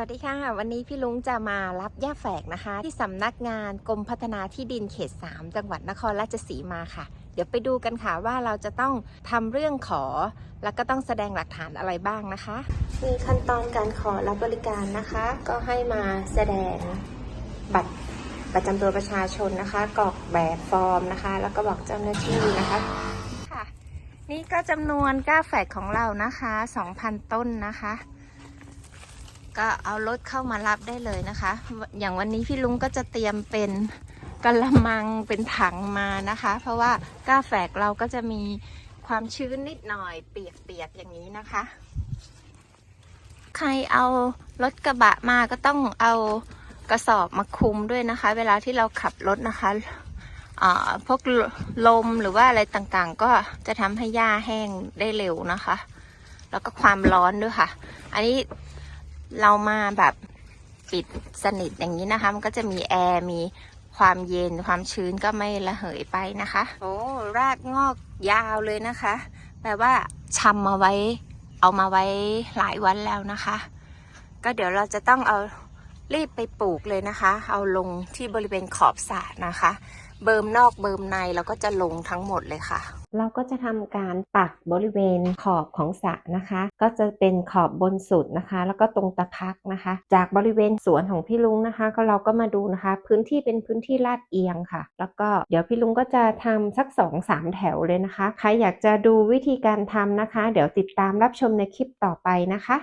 วัสดีค่ะ วันนี้พี่ลุงจะมารับย่าแฝกนะคะ ที่สำนักงานกรมพัฒนาที่ดินเขต 3 จังหวัดนครราชสีมาค่ะ เดี๋ยวไปดูกันค่ะว่าเราจะต้องทำเรื่องขอ แล้วก็ต้องแสดงหลักฐานอะไรบ้างนะคะ มีขั้นตอนการขอรับบริการนะคะ ก็ให้มาแสดงบัตรประจำตัวประชาชนนะคะกรอกแบบฟอร์มนะคะ แล้วก็บอกเจ้าหน้าที่นะคะค่ะ นี่ก็จำนวนก้าแฝกของเรานะคะ 2,000 ต้นนะคะ ก็เอารถเข้ามารับได้เลยนะคะ อย่างวันนี้พี่ลุงก็จะเตรียมเป็นกระมังเป็นถังมานะคะ เพราะว่าก้าแฝกเราก็จะมีความชื้นนิดหน่อยเปียกๆอย่างนี้นะคะ ใครเอารถกระบะมาก็ต้องเอากระสอบมาคุมด้วยนะคะ เวลาที่เราขับรถนะคะอ่าพวกลมหรือว่าอะไรต่างๆ ก็จะทำให้หญ้าแห้งได้เร็วนะคะ แล้วก็ความร้อนด้วยค่ะ อันนี้ เรามาแบบปิดสนิทอย่างนี้นะคะ มันก็จะมีแอร์มีความเย็นความชื้นก็ไม่ระเหยไปนะคะ โอ้รากงอกยาวเลยนะคะ แปลว่าชำมาไว้ เอามาไว้หลายวันแล้วนะคะ ก็เดี๋ยวเราจะต้องเอา รีบไปปลูกเลยนะคะ เอาลงที่บริเวณขอบสระนะคะ เบิมนอกเบิมในเราก็จะลงทั้งหมดเลยค่ะ เราก็จะทำการปักบริเวณขอบของสระนะคะ ก็จะเป็นขอบบนสุดนะคะ แล้วก็ตรงตะพักนะคะ จากบริเวณสวนของพี่ลุงนะคะ ก็เราก็มาดูนะคะ พื้นที่เป็นพื้นที่ลาดเอียงค่ะ แล้วก็เดี๋ยวพี่ลุงก็จะทำสัก2อสามแถวเลยนะคะ ใครอยากจะดูวิธีการทำนะคะ เดี๋ยวติดตามรับชมในคลิปต่อไปนะคะ